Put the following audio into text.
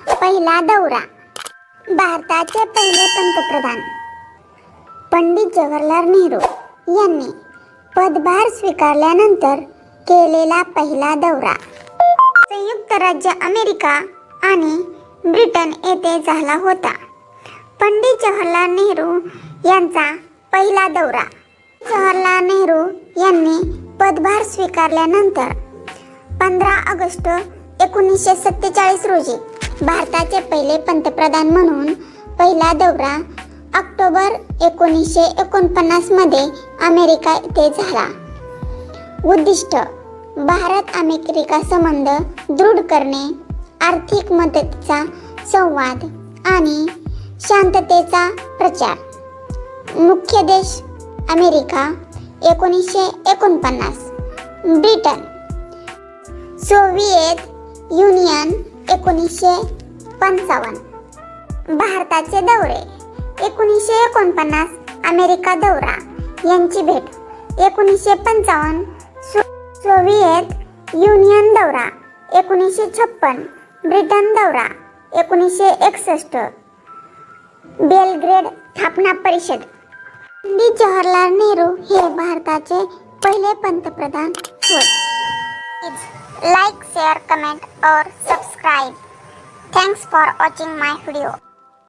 पहिला दौरा भारताचे पहिले पंतप्रधान पंडित जवाहरलाल नेहरू यांनी पदभार स्वीकारल्यानंतर केलेला पहिला दौरा. संयुक्त राज्य अमेरिका आणि ब्रिटन येथे झाला होता. पंडित जवाहरलाल नेहरू यांचा पहिला दौरा. जवाहरलाल नेहरू यांनी पदभार स्वीकारल्यानंतर पंधरा ऑगस्ट एकोणीसशे सत्तेचाळीस रोजी भारताचे पहिले पंतप्रधान म्हणून पहिला दौरा ऑक्टोबर एकोणीसशे एकोणपन्नासमध्ये अमेरिका येथे झाला. उद्दिष्ट भारत अमेरिका संबंध दृढ करणे आर्थिक मदतीचा संवाद आणि शांततेचा प्रचार. मुख्य देश अमेरिका एकोणीसशे एकोणपन्नास. ब्रिटन. सोव्हिएत एकोणीसशे पंचावन्न. भारताचे दौरे. एकोणीसशे एकोणपन्नास अमेरिका दौरा. यांची भेट. एकोणीसशे पंचावन्न सो सोव्हिएत युनियन दौरा. एकोणीसशे छप्पन ब्रिटन दौरा. एकोणीसशे एकसष्ट बेलग्रेड स्थापना परिषद. पंडित जवाहरलाल नेहरू हे भारताचे पहिले पंतप्रधान होते. Like share comment or subscribe. Thanks for watching my video